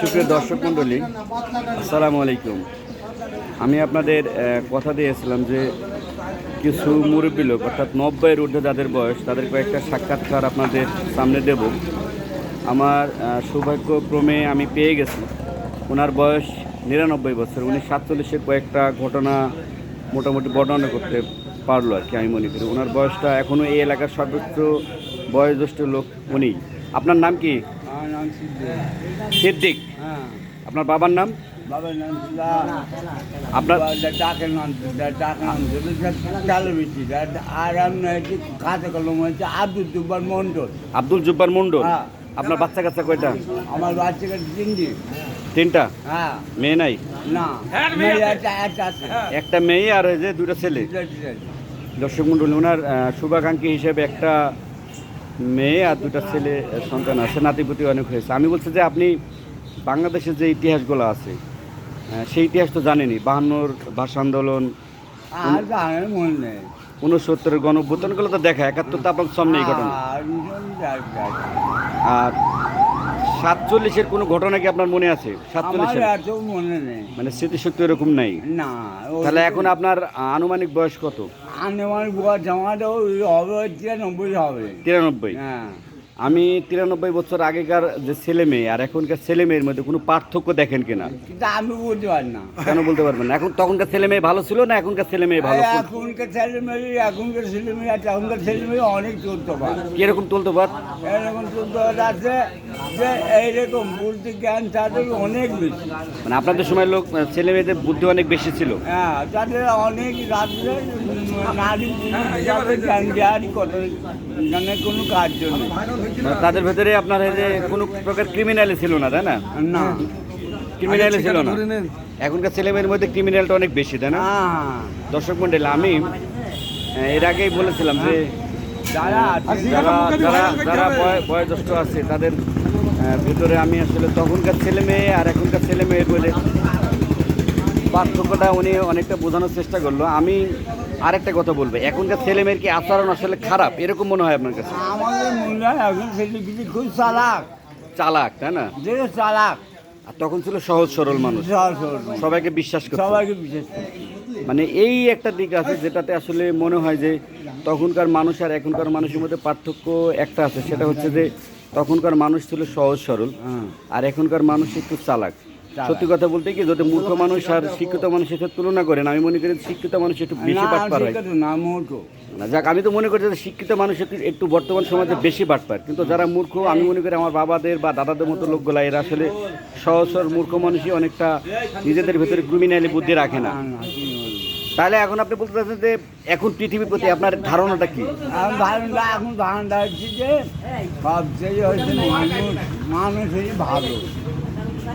সুপ্রিয় দর্শক মণ্ডলী, আসসালামু আলাইকুম। আমি আপনাদের কথা দিয়েছিলাম যে কিছু মুরব্বী লোক, অর্থাৎ নব্বইয়ের ঊর্ধ্বে যাদের বয়স, তাদের কয়েকটা সাক্ষাৎকার আপনাদের সামনে দেব। আমার সৌভাগ্যক্রমে আমি পেয়ে গেছি। ওনার বয়স নিরানব্বই বছর, উনি সাতচল্লিশের কয়েকটা ঘটনা মোটামুটি বর্ণনা করতে পারল আর কি, আমি মনে করি। ওনার বয়সটা এখনও এই এলাকার সর্বোচ্চ বয়োজ্যেষ্ঠ লোক উনি। আপনার নাম কি? আমার নাম সিদ্ধু সিদ্দিক। হ্যাঁ আপনার বাবার নাম? বাবার নাম আপনার ডাকের নাম ডাকের নাম ছিল চালু আর আমি হচ্ছে কাঁচা কলম হচ্ছে আব্দুল জুব্বার মন্ডল আব্দুল জব্বার মন্ডল হ্যাঁ। আপনার বাচ্চা কাচ্চা কয়টা? আমার বাচ্চাকে চিনছি তিনটা। হ্যাঁ। মেয়ে নাই? না। মেয়ে একটা একটা মেয়ে আর ওই যে দুটো ছেলে। দর্শক মন্ডল ওনার শুভাকাঙ্ক্ষী হিসেবে একটা মেয়ে আর দুটা ছেলে সন্তান আছে নাতিপুতি অনেক হয়েছে। আমি বলছি যে আপনি বাংলাদেশের যে ইতিহাসগুলো আছে সেই ইতিহাস তো জানেনই। বাহান্নর ভাষা আন্দোলন আর জানার মনে নেই। উনসত্তরের গণভ্যুত্থানগুলো তো দেখা একাত্তর তো আপনার সামনে এই ঘটনা। আর সাতচল্লিশের কোনো ঘটনা কি আপনার মনে আছে? সাতচল্লিশের? মনে নেই। মানে স্মৃতিশক্তি এরকম নাই। না তাহলে এখন আপনার আনুমানিক বয়স কত? হবে হচ্ছে নব্বই হবে। তিরানব্বই? হ্যাঁ। আমি তিরানব্বই বছর আগেকার যে ছেলে মেয়ে আর এখনকার ছেলে মেয়ের মধ্যে কোনো পার্থক্য দেখেন কিনা? কিন্তু আমি বলতে পারি না। কেন বলতে পারবেন না? এখন তখনকার ছেলে মেয়ে ভালো ছিল না এখনকার ছেলে মেয়ে ভালো? এখনকার ছেলে মেয়ে এখনকার ছেলে মেয়ে আছে এখনকার ছেলে মেয়ে অনেক চলতে পারে কীরকম তুলতে পার এরকম চলতে পারে আছে যে এইরকম বলতে জ্ঞান তাদের অনেক বেশি। মানে আপনাদের সময় লোক ছেলে মেয়েদের বুদ্ধি অনেক বেশি ছিল। হ্যাঁ তাদের অনেক রাত্রে নারী কত মানে কোনো কার্য নেই তাদের ভেতরে আপনার এই যে কোনো প্রকার ক্রিমিনালি ছিল না তাই না? না। ক্রিমিনালি ছিল না। এখনকার ছেলে মেয়ের মধ্যে ক্রিমিনালটা অনেক বেশি তাই না? হ্যাঁ। দর্শক মন্ডল আমি এর আগেই বলেছিলাম যে যারা যারা যারা যারা বয়- বয়োজ্যেষ্ঠ আছে তাদের ভিতরে আমি আসলে তখনকার ছেলে মেয়ে আর এখনকার ছেলে মেয়ে বলে পার্থক্যটা উনি অনেকটা বোঝানোর চেষ্টা করল। আমি আরেকটা কথা বলবে এখনকার ছেলে মেয়ের কি আচরণ আসলে খারাপ? এরকম মনে হয় আপনার কাছে? আমাদের মনে হয় এখন ছেলে কিছু খুব চালাক। চালাক তাই না? যে চালাক। আর তখন ছিল সহজ সরল মানুষ। সহজ সরল। সবাইকে বিশ্বাস করত। সবাইকে বিশেষ করে মানে এই একটা দিক আছে যেটাতে আসলে মনে হয় যে তখনকার মানুষ আর এখনকার মানুষের মধ্যে পার্থক্য একটা আছে সেটা হচ্ছে যে তখনকার মানুষ ছিল সহজ সরল হ্যাঁ। আর এখনকার মানুষ একটু চালাক। সত্যি কথা বলতে কি যদি মূর্খ মানুষ আর শিক্ষিত মানুষের সাথে তুলনা করেন আমি মনে করি শিক্ষিত মানুষ একটু বেশি না বাট পার হয় না মোটো না যাক আমি তো মনে করি যে শিক্ষিত মানুষ একটু বর্তমান সমাজে বেশি বাট পায় কিন্তু যারা মূর্খ আমি মনে করি আমার বাবাদের বা দাদাদের মতো লোকগুলা এরা আসলে সহজ সরল মূর্খ মানুষই অনেকটা নিজেদের ভেতরে ক্রিমিনালি বুদ্ধি রাখে না। তাহলে এখন আপনি বলতে চাচ্ছেন যে এখন পৃথিবীর প্রতি আপনার ধারণাটা কি? ধারণটা এখন ধারণটা হচ্ছে যে সবচেয়ে হচ্ছে মানুষ মানুষ হচ্ছে ভালো।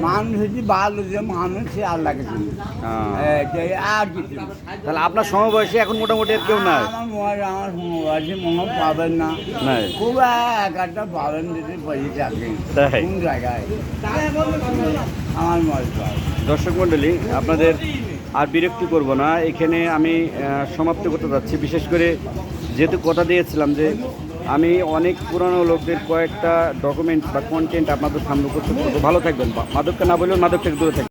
মানুষ হচ্ছে ভালো যে মানুষ সে আল্লাহকে চিনি হ্যাঁ। এটাই আর কিছু না। তাহলে আপনার সমবয়সী এখন মোটামুটি আর কেউ নাই? আমার মনে আমার সমবয়সী মনে হয় পাবেন না। নাই। খুব এক একটা পাবেন যদি পয়সা তাই? কোন জায়গায়? আমার মনে হয়। দর্শক মণ্ডলী আপনাদের আর বিরক্তি করব না। এখানে আমি আহ, সমাপ্ত করতে যাচ্ছি। বিশেষ করে যেহেতু কথা দিয়েছিলাম যে আমি অনেক পুরানো লোকদের কয়েকটা ডকুমেন্ট বা কন্টেন্ট আপনাদের সামনে করতে ভালো থাকবেন। মাদককে না বললেও মাদক থেকে দূরে থাকবেন।